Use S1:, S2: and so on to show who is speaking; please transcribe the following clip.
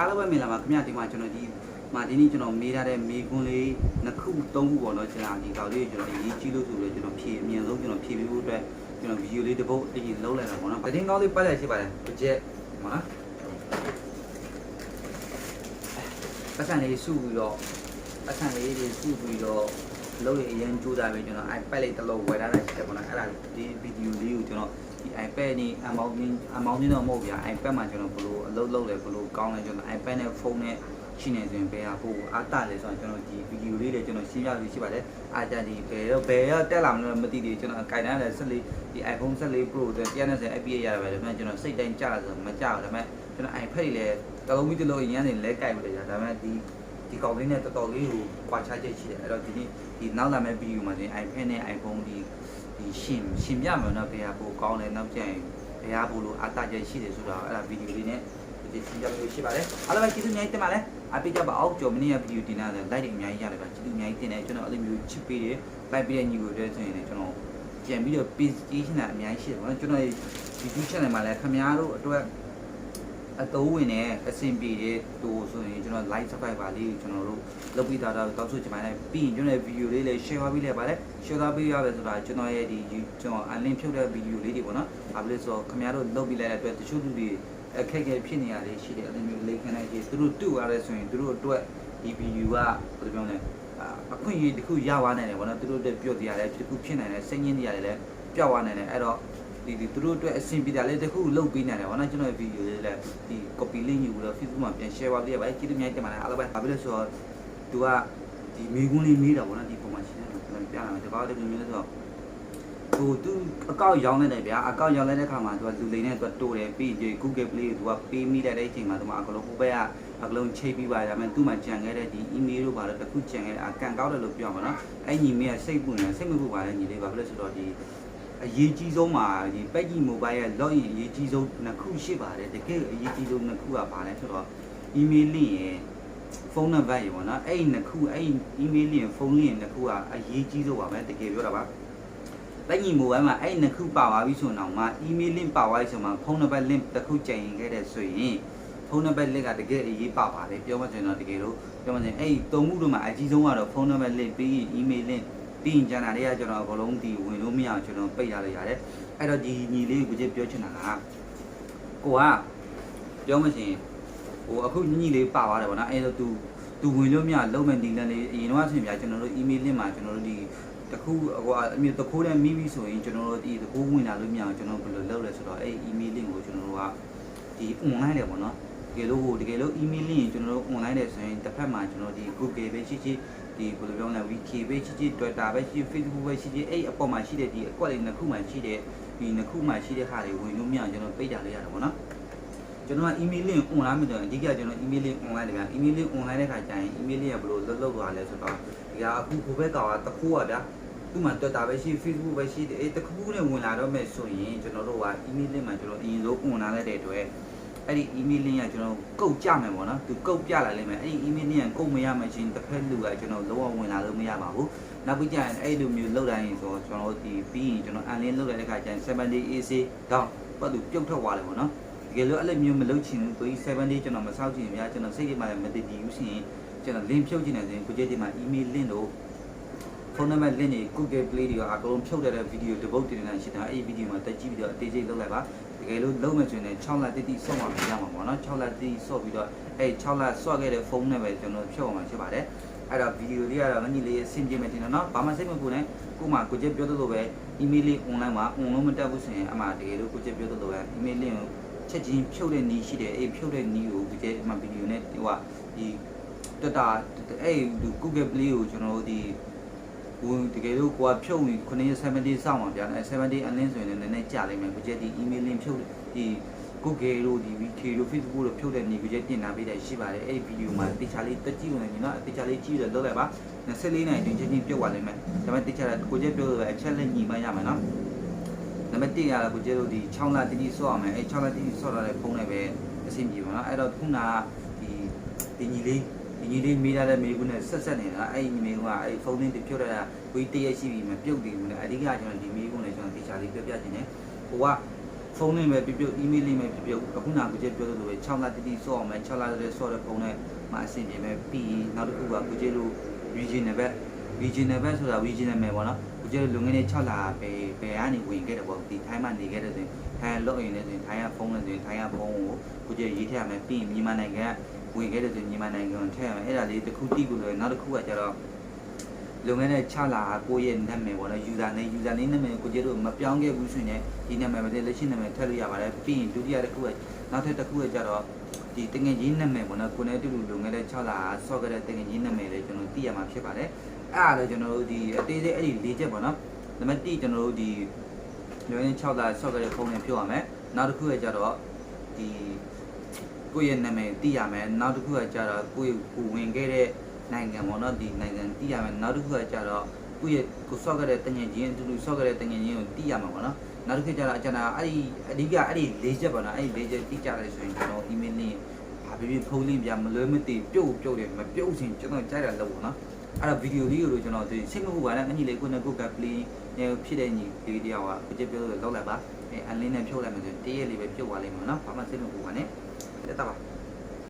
S1: အားလုံးပဲမင်္ဂလာပါခင်ဗျာဒီမှာကျွန်တော်ဒီမှာဒီနေ့ကျွန်တော်မေးထားတဲ့မေးခွန်းလေးနှစ်ခုသုံးခုပေါ့နော်ကျွန်တော်ဒီကောင်လေးကျွန်တော်အရေးကြီးလို့ဆိုလို့ကျွန်တော်ဖြည့်အမြင်ဆုံးကျွန်တော်ဖြည့်ပေးဖို့အတွက်ကျွန်တော်ဗီဒီယိုလေးတစ်ပုတ်အရင်လုံးလိုက်တာပေါ့နော်တင်းကောင်းလေးပတ်လိုက်ရှိပါတယ်တစ်ချက်ဟောနော်ပတ်စံလေးစုပြီးတော့ပတ်စံလေးတွေစုပြီးတော့လုံးလေးအရင်ကြိုးစားပြီးကျွန်တော် iPad လေးတစ်လုံးဝယ်ထားတာရှိတယ်ပေါ့နော်အဲ့ဒါဒီဗီဒီယိုလေးကိုကျွန်တော် ဒီ iPad နဲ့ amount နဲ့ amount နဲ့တော့မဟုတ်ဗျာ iPad မှာကျွန်တော်ဘယ်လိုအလုပ်လုပ်လဲဘယ်လိုကောင်းလဲကျွန်တော် iPad နဲ့ဖုန်းနဲ့ရှိနေဆိုရင်ဘယ်ဟာပို့အားတလဲဆိုတော့ကျွန်တော်ဒီဗီဒီယိုလေးတွေကျွန်တော်ရှင်းပြလို့ရှိပါတယ်အားကြဒီဘယ်တော့ဘယ်တော့တက်လာမလို့မသိသေးကျွန်တော်ကြိုင်ထားတဲ့14ဒီ iPhone 14 Pro အတွက်190 FPS ရတယ်ပဲဒါပေမဲ့ကျွန်တော်စိတ်တိုင်းကြာဆိုမကြောက်ဒါပေမဲ့ကျွန်တော် iPad တွေလည်းတလုံးပြီးတလုံးအရင်ကနေလဲကြိုက်ပြီးတယ်ဒါပေမဲ့ဒီဒီကောင်လေးနဲ့တော်တော်လေးကိုကွာခြားချက်ရှိတယ်အဲ့တော့ဒီနေ့ဒီနောက်လာမယ့်ဗီဒီယိုမှာဒီ iPad နဲ့ iPhone ဒီ ဒီရှင်ရှင်ပြမယ်နော်ဘယ်ဟာပိုကောင်းလဲနောက်ကျရင်ဘယ်ဟာပိုလို့အားတချက်ရှိတယ်ဆိုတော့အဲ့ဒါဗီဒီယိုလေးနဲ့ဒီရှင်းပြလို့ရှိပါတယ်အားလုံးပဲကျေးဇူးများတင်ပါတယ်အပိကြပါအောင်ကြော်မနေ့ကဗီဒီယိုတင်လာတယ် like တွေအများကြီးရတယ်ဗျကျေးဇူးအများကြီးတင်တယ်ကျွန်တော်အဲ့လိုမျိုးချစ်ပေးတယ် like ပေးတဲ့ညီကိုတွေ့ဆိုရင်လည်းကျွန်တော်ကြံပြီးတော့ page ကြီးရှင်းတာအများကြီးရှိတယ်ပေါ့နော်ကျွန်တော် YouTube channel မှာလည်းခင်ဗျားတို့အတွက် အတိုးဝင်နေအဆင်ပြေတဲ့တူဆိုရင်ကျွန်တော် like subscribe ပါလေးကျွန်တော်တို့လုပ်ပြီးသားတော့တောက်ဆိုချင်ပါတယ်ပြီးရင်ကျွန်တော်ရဲ့ video လေးလည်း share ပါပြီးလဲပါတယ် share သားပေးရပဲဆိုတာကျွန်တော်ရဲ့ဒီကျွန်တော် unlink ဖြုတ်တဲ့ video လေးတွေပေါ့နော်။ဘာဖြစ်လဲဆိုတော့ခင်ဗျားတို့လုပ်ပြီးလိုက်တဲ့အတွက်တချို့လူတွေအခက်အခဲဖြစ်နေရလေးရှိတယ်အဲ့လိုမျိုးလေးခံနိုင်ကြီးသူတို့တူရတဲ့ဆိုရင်သူတို့အတွက်ဒီ video ကဘယ်လိုပြောလဲအခွင့်အရေးတစ်ခုရသွားနိုင်တယ်ပေါ့နော်သူတို့အတွက်ပြော့တရားလည်းတစ်ခုဖြစ်နိုင်တယ်စိတ်ညစ်တရားလည်းပျောက်သွားနိုင်တယ်အဲ့တော့ ဒီဒီသူတို့အတွက်အဆင်ပြေတာလေးတစ်ခုလုပ်ပေးနိုင်တယ်ဗောနော်ကျွန်တော်ရဲ့ video လေးလည်းဒီ copy link ယူပြီးတော့ Facebook မှာပြန် share ပါပြရပါတယ်ကျေးဇူးများတင်ပါတယ်အားလုံးပဲဘာဖြစ်လဲဆိုတော့သူကဒီမိကွန်းလေးမေးတာဗောနော်ဒီပုံမှာရှင်းတယ်ကျွန်တော်ပြရမယ်ဒီကောက်တည်းမျိုးဆိုတော့ဟိုသူအကောက်ရောင်းနေတယ်ဗျာအကောက်ရောင်းလိုက်တဲ့ခါမှာသူကလူလိန်နဲ့သူကတိုးတယ်ပြီးရင် Google Play ကိုသူကပေးမိလိုက်တဲ့အချိန်မှာသူကအကလုံးဟိုဘက်ကအကလုံးချိတ်ပြီးပါဒါပေမဲ့သူ့မှာကြံခဲ့တဲ့ဒီ email တို့ဘာလို့တခုကြံခဲ့တဲ့အကန်ကောက်တယ်လို့ပြောမှာနော်အဲ့ညီမကစိတ်ပူနေစိတ်မပူပါနဲ့ညီလေးဘာဖြစ်လဲဆိုတော့ဒီ အရေးကြီးဆုံးမှာဒီပက်ကြီး mobile ရဲ့ login အရေးကြီးဆုံးနှစ်ခုရှိပါတယ်တကယ်အရေးကြီးဆုံးနှစ်ခုကဘာလဲဆိုတော့ email link ရယ်ဖုန်းနံပါတ်ရယ်ပေါ့နော်အဲ့ဒီနှစ်ခုအဲ့ဒီ email link ဖုန်း link နှစ်ခုကအရေးကြီးဆုံးပါပဲတကယ်ပြောတာပါလက်ညီမိုဘိုင်းမှာအဲ့ဒီနှစ်ခုပါသွားပြီဆိုတော့မှ email link ပါသွားပြီဆိုမှဖုန်းနံပါတ် link တစ်ခုကြင်ရင်ခဲ့တဲ့ဆိုရင်ဖုန်းနံပါတ် link ကတကယ်အရေးပါပါတယ်ပြောမှဆိုရင်တော့တကယ်လို့ပြောမှဆိုရင်အဲ့ဒီသုံးခုတို့မှာအကြီးဆုံးကတော့ဖုန်းနံပါတ် link ပြီးရင် email link ပြီးရင်ကျန်တာတွေကကျွန်တော်အကုန်လုံးဒီဝင်လို့မရအောင်ကျွန်တော်ပိတ်ရလိုက်ရတယ်အဲ့တော့ဒီညီလေးကိုကြည့်ပြောချင်တာကကိုကပြောမှဆိုရင်ဟိုအခုညီညီလေးပါသွားတယ်ဗောနော်အဲ့တော့ तू သူဝင်လို့မရလုံးမဲ့ဒီလန်လေးအရင်တော့ဆိုရင်ပြကျွန်တော်တို့ email link မှာကျွန်တော်တို့ဒီတခုဟိုအမျိုးတခိုးနဲ့မိပြီဆိုရင်ကျွန်တော်တို့ဒီတခိုးဝင်လာလို့မရအောင်ကျွန်တော်ဘယ်လိုလုပ်လဲဆိုတော့အဲ့ email link ကိုကျွန်တော်တို့ကဒီ online တယ်ပေါ့နော်တကယ်လို့ဟိုတကယ်လို့ email link ကျွန်တော်တို့ online တယ်ဆိုရင်တစ်ဖက်မှာကျွန်တော်ဒီ Google ပဲရှိရှိ ဒီဘယ်လိုပြောလဲ Wiki ပဲရှိရှိ Twitter ပဲရှိရှိ Facebook ပဲရှိရှိအဲ့အပေါ်မှာရှိတဲ့ဒီအကွက်လေးနှစ်ခုမှရှိတဲ့ဒီနှစ်ခုမှရှိတဲ့ဟာတွေဝင်လို့မရအောင်ကျွန်တော်ပိတ်တာလေးရတယ်ပေါ့နော်ကျွန်တော်က email link online မှာကျွန်တော်အဓိကကျွန်တော် email link online တယ်ဗျာ email link online တဲ့ခါကျရင် email link ကဘယ်လိုလုပ်လုပ်သွားလဲဆိုတော့ဒီကအခုကိုဘက်ကောင်ကတခိုးอ่ะဗျာသူ့မှာ Twitter ပဲရှိ Facebook ပဲရှိတယ်အဲတခုခုနဲ့ဝင်လာတော့မဲ့ဆိုရင်ကျွန်တော်တို့က email link မှာကျွန်တော်အရင်ဆုံး online လိုက်တဲ့အတွက် အဲ့ဒီ email link ကကျွန်တော်ကုတ်ကြမယ်ပေါ့နော်သူကုတ်ပြလာလိမ့်မယ်အဲ့ဒီ email link ကကုတ်မရမှချင်းတစ်ဖက်လူကကျွန်တော်လုံးဝဝင်လာလို့မရပါဘူးနောက်ပြီးကျရင်အဲ့လိုမျိုးလောက်တိုင်းဆိုတော့ကျွန်တော်ဒီပြီးရင်ကျွန်တော် unlink လောက်တဲ့ခါကျရင်7 day AC တော့ဘာသူပြုတ်ထွက်သွားတယ်ပေါ့နော်တကယ်လို့အဲ့လိုမျိုးမလုပ်ချင်ဘူးကိုကြီး7 day ကျွန်တော်မဆောက်ချင်ဘူးဗျာကျွန်တော်စိတ်ထဲမှာမတည်ကြည်ဘူးရှင်ကျွန်တော် link ဖြုတ်ချင်တယ်ဆိုရင်ကိုကြီးဒီမှာ email link တို့ ဖုန်းနံပါတ် link တွေ Google Play တွေကအကုန်လုံးဖြုတ်တဲ့ဗီဒီယိုတစ်ပုတ်တင်နေတာရှိတာအဲ့ဒီဗီဒီယိုမှာတက်ကြည့်ပြီးတော့အသေးစိတ်လုပ်လိုက်ပါတကယ်လို့လုံးမယ်ဆိုရင်6လတိတိဆော့မှာမရမှာပေါ့နော်6လတိတိဆော့ပြီးတော့အဲ့6လဆော့ခဲ့တဲ့ဖုန်းနဲ့ပဲကျွန်တော်ဖြုတ်အောင်မှာဖြစ်ပါတယ်အဲ့တော့ဗီဒီယိုလေးကတော့ငကြီးလေးအဆင်ပြေမယ်တင်တယ်နော်ဘာမှစိတ်မပူနဲ့ကိုမှကိုကြီးပြောသလိုပဲ email လေး online မှာ online မတက်ဘူးဆိုရင်အမှတကယ်လို့ကိုကြီးပြောသလိုပဲ email လေးကိုချက်ချင်းဖြုတ်တဲ့နီးရှိတယ်အဲ့ဖြုတ်တဲ့နီးကိုဒီကျဲမှာဗီဒီယိုနဲ့ဟိုဟာဒီတက်တာအဲ့ဒီ Google Play ကိုကျွန်တော်တို့ဒီ ဝင်တကယ်လို့ကိုကဖြုတ်ရင်9ရက်7 day စောင့်မှာဗျာအဲ့7 day unlink ဆိုရင်လည်းနည်းနည်းကြာလိမ့်မယ်ကိုကျဲဒီ email link ဖြုတ်ဒီ Google တို့ဒီ Wiki တို့ Facebook တို့ဖြုတ်တဲ့နီးကိုကျဲတင်လာပေးတယ်ရှိပါတယ်အဲ့ဒီဗီဒီယိုမှာတေချာလေးတက်ကြည့်ဝင်နေနော်တေချာလေးကြည့်ရလောက်လိုက်ပါ24နိုင်တွင်ချင်းချင်းပြုတ်သွားလိမ့်မယ်ဒါပေမဲ့တေချာကိုကျဲပြောလို့အချက်လက်ညီမှရမယ်နော်နံပါတ်1ကတော့ကိုကျတို့ဒီ6လတိတိဆော့အောင်မယ်အဲ6လတိတိဆော့လာတဲ့ဖုန်းနဲ့ပဲအဆင်ပြေပါတော့အဲ့တော့ခုနကဒီဒီညီလေး ဒီညီလေးမိထားတဲ့မိကုနဲ့ဆက်ဆက်နေတာအဲ့ဒီမိကုကအဲ့ဒီဖုန်းလေးတပြုတ်ရတာဝီးတရက်ရှိပြီမပြုတ်သေးဘူးလေအဓိကကျွန်တော်ဒီမိကုနဲ့ကျွန်တော်တေချာလေးပြပြခြင်းနဲ့ဟိုကဖဖုန်းလေးပဲပြပြ email လေးပဲပြပြအခုနကကိုကျပြောသလိုပဲ6လတိတိစော့အောင်မယ်6လတည်းစော့တဲ့ဖုန်းနဲ့မှအဆင်ပြေမယ်ပြီးနောက်တစ်ခုကကိုကျလို့ regional ဘက် regional ဘက်ဆိုတာ regional မယ်ပေါ့နော်ကိုကျလို့လုံငင်းနေ6လပဲဘယ်ကနေဝင်ခဲ့တယ်ပေါ့ဒီထိုင်းမှာနေခဲ့တဲ့ဆိုရင်ထိုင်းလော့အင်နဲ့ဆိုရင်ထိုင်းကဖုန်းနဲ့ဆိုရင်ထိုင်းကဖုန်းကိုကိုကျရေးထည့်ရမယ်ပြီးမြန်မာနိုင်ငံက ဝင်ခဲ့တဲ့ဆိုရင်မြန်မာနိုင်ငံကိုထည့်ရမယ်အဲ့ဒါလေးတစ်ခုတိကိုဆိုရင်နောက်တစ်ခုကကျတော့လုပ်ငန်းနဲ့6လာကိုယ့်ရဲ့နာမည်ပေါ့နော် user name user name နာမည်ကိုကျတို့မပြောင်းခဲ့ဘူးဆိုရင်ဒီနာမည်ပဲလက်ရှိနာမည်ထည့်လို့ရပါတယ်ပြီးရင်ဒုတိယတစ်ခုကနောက်ထပ်တစ်ခုကကျတော့ဒီတငယ်ချင်းနာမည်ပေါ့နော်ကိုယ်နဲ့အတူတူလုပ်ငန်းနဲ့6လာဆော့ခဲ့တဲ့တငယ်ချင်းနာမည်လေးကျွန်တော်သိရမှာဖြစ်ပါတယ်အဲ့ဒါလည်းကျွန်တော်တို့ဒီအသေးစိတ်အဲ့ဒီ၄ချက်ပေါ့နော်နံပါတ်1ကျွန်တော်တို့ဒီလုပ်ငန်း6လာဆော့ခဲ့တဲ့ဖုန်းနဲ့ပြောရမယ်နောက်တစ်ခုကကျတော့ဒီ ကိုယ့်ရဲ့နာမည်သိရမယ်နောက်တစ်ခုကကျတော့ကိုယ့်ကိုဝင်ခဲ့တဲ့နိုင်ငံပေါ့နော်ဒီနိုင်ငံတည်ရမယ်နောက်တစ်ခုကကြတော့ကိုယ့်ရဲ့ကိုဆော့ခဲ့တဲ့တငယ်ချင်းအတူတူဆော့ခဲ့တဲ့တငယ်ချင်းကိုတည်ရမှာပေါ့နော်နောက်တစ်ခုကျတော့အကျဉ်းသားအဲ့ဒီအဓိကအဲ့ဒီ၄ချက်ပေါ့နော်အဲ့ဒီ၄ချက်တည်ကြတယ်ဆိုရင်ကျွန်တော် email လေးဘာဖြစ်ဖြစ်ဖုန်းလေးပြမလွဲမသိပြုတ်ပြုတ်တယ်မပြုတ်ချင်းကျွန်တော်ကြိုက်တာလို့ပေါ့နော်အဲ့တော့ဗီဒီယိုလေးကိုကျွန်တော်ဒီစိတ်မဟုတ်ပါနဲ့အညီလေးကိုနဲ့ကိုကပလီဖြစ်တဲ့ညီလေးတယောက်ကကိုကြပြောလို့လောက်လိုက်ပါအဲအလင်းနဲ့ဖြုတ်လိုက်မယ်ဆိုတည့်ရလေးပဲပြုတ်သွားလိမ့်မယ်နော်ဘာမှစိတ်မပူပါနဲ့ တက်တာပါ